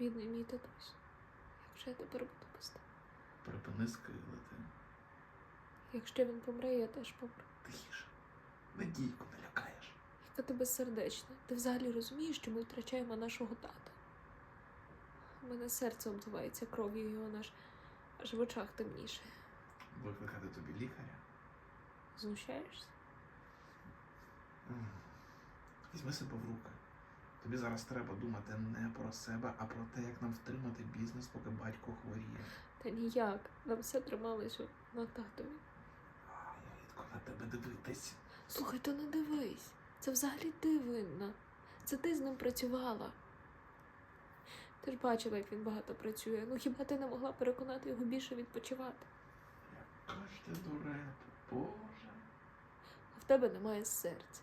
Бідний мій татусь. Як же я тепер буду без тебе? Припини скилити. Якщо він помре, я теж помру. Тихіше. Надійку не лякаєш. Яка ти безсердечна. Ти взагалі розумієш, що ми втрачаємо нашого тата? У мене серце обливається кров'ю, його наш аж в очах темніше. Викликати тобі лікаря. Знущаєшся? Візьми себе в руки. Тобі зараз треба думати не про себе, а про те, як нам втримати бізнес, поки батько хворіє. Та ніяк. Нам все трималося на татові. А, я рідко на тебе дивитись. Слухай, то не дивись. Це взагалі ти винна. Це ти з ним працювала. Ти ж бачила, як він багато працює. Ну хіба ти не могла переконати його більше відпочивати? Яка ж ти дурепа, Боже. А в тебе немає серця.